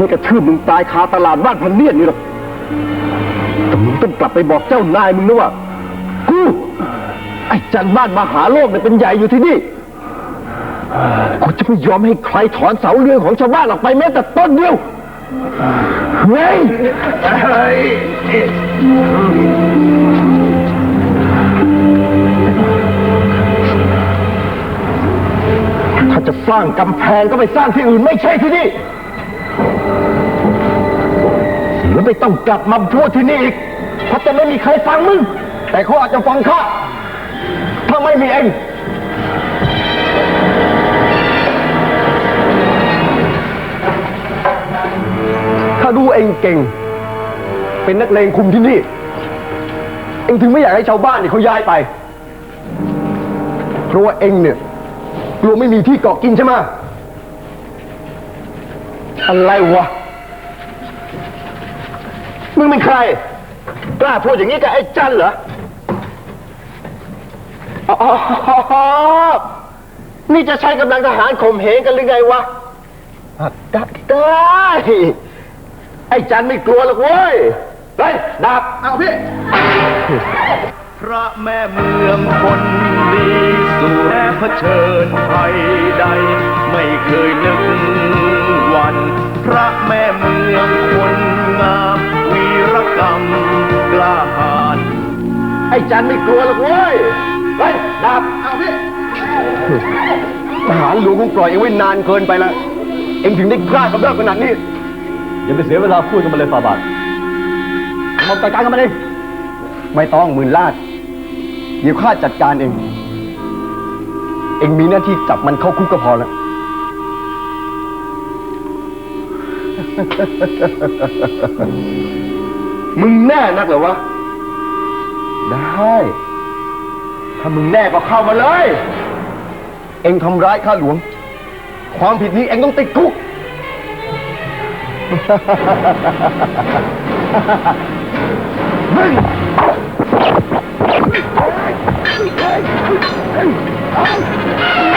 ม่ต้องกลัวหรอกไม่กระทืบมึงตายคาตลาดบ้านพันเนียดนี่หรอกแต่มึงต้องกลับไปบอกเจ้านายมึงนะว่า กู ไอ้จันบ้านมหาโลกเนี่ยเป็นใหญ่อยู่ที่นี่ กูจะไม่ยอมให้ใครถอนเสาเรือนของชาวบ้านออกไปแม้แต่ต้นเดียว เฮ้ย ถ้าจะสร้างกำแพงก็ไปสร้างที่อื่นไม่ใช่ที่นี่ แล้วไม่ต้องกลับมาพูดที่นี่อีก เพราะจะไม่มีใครฟังมึง แต่เขาอาจจะฟังข้า ถ้าไม่มีเองถ้าดูเองเก่ง เป็นนักเลงคุมที่นี่ เองถึงไม่อยากให้ชาวบ้านเนี่ยเขาย้ายไป เพราะว่าเองเนี่ยกลัวไม่มีที่เกาะกินใช่ไหมอะไรวะ มึงเป็นใคร กล้าพูดอย่างนี้กับไอ้จันเหรออ๋อนี่จะใช้กำลังทหารข่มเหงกันหรือไงวะอะได้ได้ไอ้จันไม่กลัวหรอกเว้ยไปดับเอาพี่ พระแม่เมืองคนดีสู่แพ้เผชิญภัยใด ไม่เคยนึกหวัน พระแม่เมืองคนงาม ไอ้จันไม่กลัวหรอกเว้ยไปดับเอาพี่ทหารหลวงคงปล่อยเองไว้นานเกินไปแล้วเองถึงได้กล้ากำเริบขนาดนี้อย่าไปเสียเวลาพูดกันมาเลยฟาบาทมาจัดการกันมาเลยไม่ต้องหมื่นลาดเดี๋ยวข้าจัดการเอง เองมีหน้าที่จับมันเข้าคุกก็พอแล้วมึงแน่นักเหรอวะ ได้ ถ้ามึงแน่ก็เข้ามาเลย เอ็งทำร้ายข้าหลวง ความผิดนี้เอ็งต้องติดคุก มึงสู้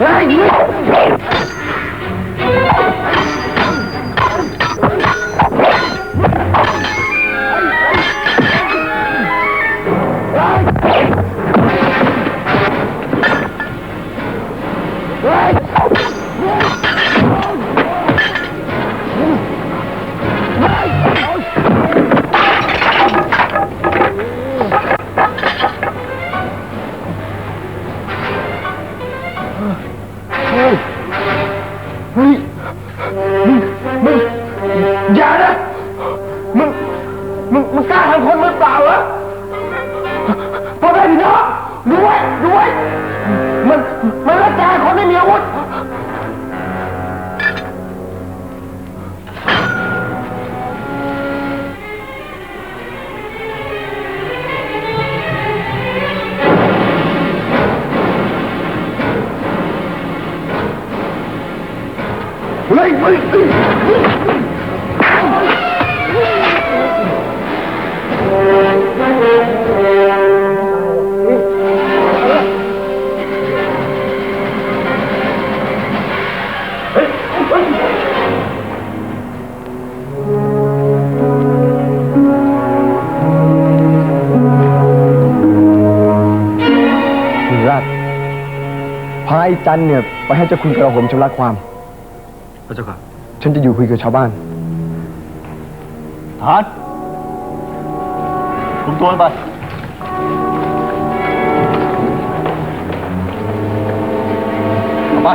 Ай, нет! มึงอย่านะมึงมึงมึงกล้าทำคนมือเปล่าเหรอ เฮ้ยเฮ้ยเฮ้ยราชพายจันเนี่ย ไปให้เจ้าคุณกระผมชำระความ พระเจ้าค่ะ ฉันจะอยู่คุยกับชาวบ้าน ทหารคุมตัวมันไป เอาไป